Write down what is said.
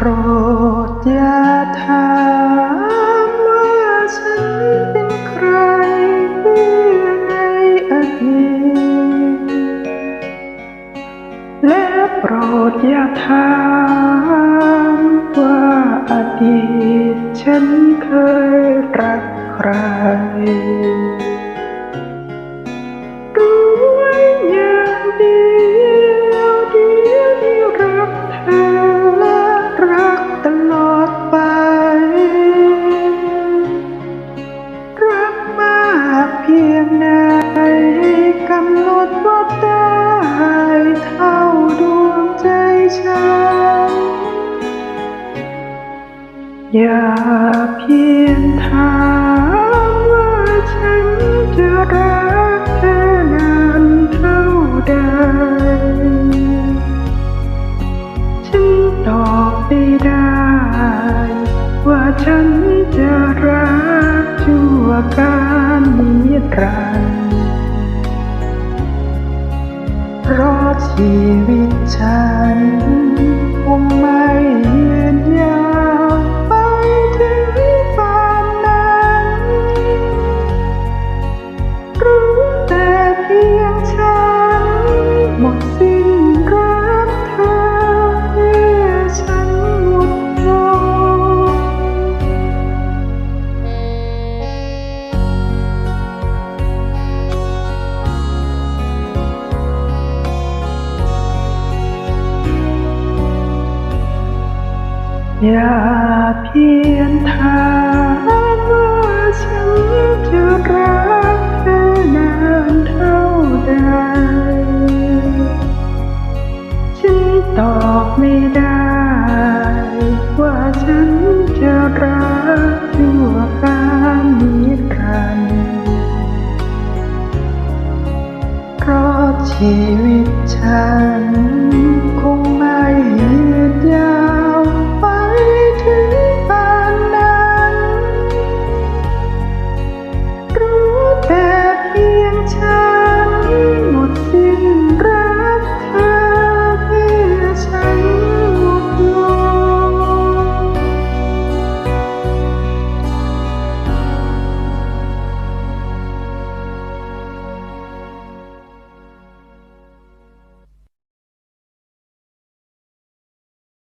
โปรดอย่าถามว่าฉันเป็นใครเมื่อในอดีตและโปรดอย่าถามว่าอดีตฉันเคยรักใคร ฉัน อย่าเพียงถามว่าฉันจะรักเธอนานเท่าใด ฉันตอบไม่ได้ ว่าฉันจะรักชั่วการนิรันดร์ ราะชีวิตฉันคงไม่ อย่าเพียงถามว่าฉันจะรักเธอนานเท่าใดฉันตอบไม่ได้ ว่าฉันจะรักชั่วการนิรันดร์เพราะชีวิตฉัน